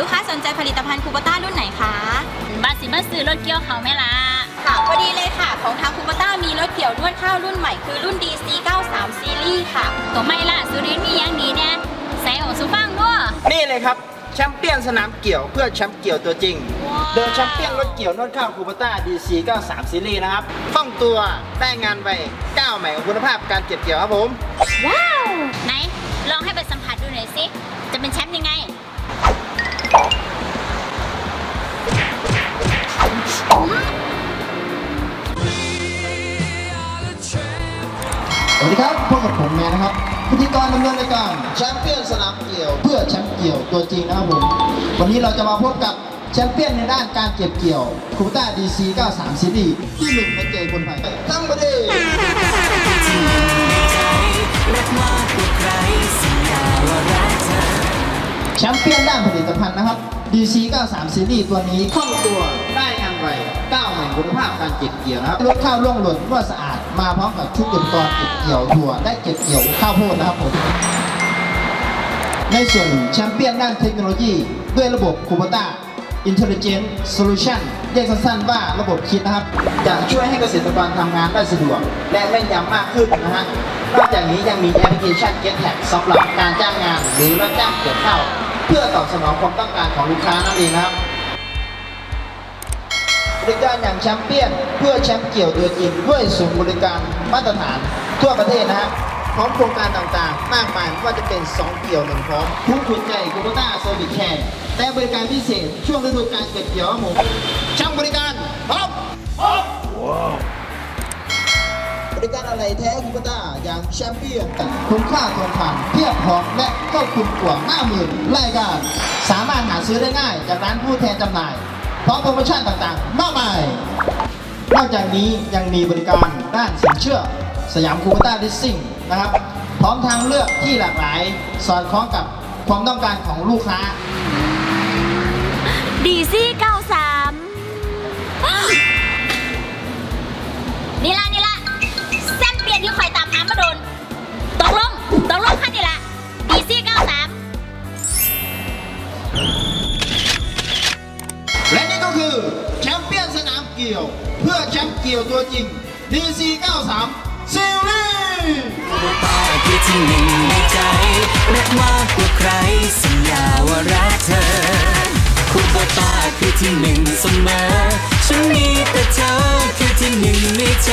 ลูกค้าสนใจผลิตภัณฑ์คูปต้ารุ่นไหนคะบาสิมาซื้อรถเกี่ยวเขาไหมล่ะค่ะพอดีเลยค่ะ ของทางคูปต้ามีรถเกี่ยวนวดข้าวรุ่นใหม่คือรุ่น DC 93 Series ค่ะ ตัวไม่ล่ะสุรินทร์มีหยังดีเนี่ยใส่ของสุฟังด้วยนี่เลยครับแชมเปี้ยนสนามเกี่ยวเพื่อแชมป์เกี่ยวตัวจริง โดยแชมเปี้ยนรถเกี่ยวนวดข้าวคูปต้า DC 93ซีรีส์นะครับคล่องตัวได้งานไวก้าวใหม่ของคุณภาพการเก็บเกี่ยวครับผม ว้าว ไหน ลองให้ไปสัมผัสดูหน่อยสิ สวัสดีครับพบกับผมแมนนะครับพิธีกรดำเนินรายการแชมเปี้ยนสนามเกี่ยว เพื่อแชมป์เกี่ยวตัวจริงนะครับผม วันนี้เราจะมาพบกับแชมเปี้ยนในด้านการเก็บเกี่ยวคูต้า DC 93ซีรีส์ที่หนึ่งในใจคนไทยทั้งประเทศแชมเปี้ยนด้านผลิตภัณฑ์นะครับ DC 93ซีรีส์ตัวนี้คล่องตัวได้งานไวก้าวใหม่คุณภาพการเก็บเกี่ยวนะครับรถข้าวร่วงหล่นรั่วสะอาด มาพร้อมกับชุดอุปกรณ์เก็บเกี่ยวถั่วและเก็บเกี่ยวข้าวโพดนะครับผมในส่วนแชมเปี้ยนด้านเทคโนโลยี ด้วยระบบ c u b a t a Intelligent Solution เรียกสั้นๆว่าระบบคิดนะครับ จะช่วยให้เกษตรกรทำงานได้สะดวก และแม่นยำมากขึ้นนะฮะนอกจากนี้ยังมีแอปพลิเคชัน Get Tag สำหรับการจ้างงาน หรือรับจ้างเก็บข้าวเพื่อตอบสนองความต้องการของลูกค้านั่นเองนะครับ บริการอย่างแชมเปี้ยน เพื่อแชมป์เกี่ยวตัวจริงด้วยศูนย์บริการมาตรฐาน ทั่วประเทศนะฮะพร้อมโครงการต่างๆ มากมายไม่ว่าจะเป็น 2 เกี่ยวหนึ่งพร้อมทุกขุนใจกูโบต้าเซอร์วิสแคร์แต่บริการพิเศษช่วงฤดูการเก็บเกี่ยวครับผมช่างบริการพร้อมบริการอะไรแท้กูโบต้าอย่างแชมเปี้ยนคุ้มค่าทนทานเพียบพร้อมและก็คุณกว่า 50,000รายการ สามารถหาซื้อได้ง่ายจากร้านผู้แทนจำหน่ายพ ร้อมโปรโมชั่นต่างๆ มากมาย นอกจากนี้ยังมีบริการด้านสินเชื่อ สยามคูปต้าลิสซิ่งนะครับ พร้อมทางเลือกที่หลากหลาย สอดคล้องกับความต้องการของลูกค้า ดีซี่93 คือแชมเปี้ยนสนามเกี่ยว เพื่อแชมป์เกี่ยวตัวจริง DC 93ซีรีส์คือที่หนึ่งในใจรักมากกว่าใครสัญญาว่ารักเธอ คุณโบตาคือที่หนึ่งเสมอ ฉันมีแต่เธอคือที่หนึ่งในใจ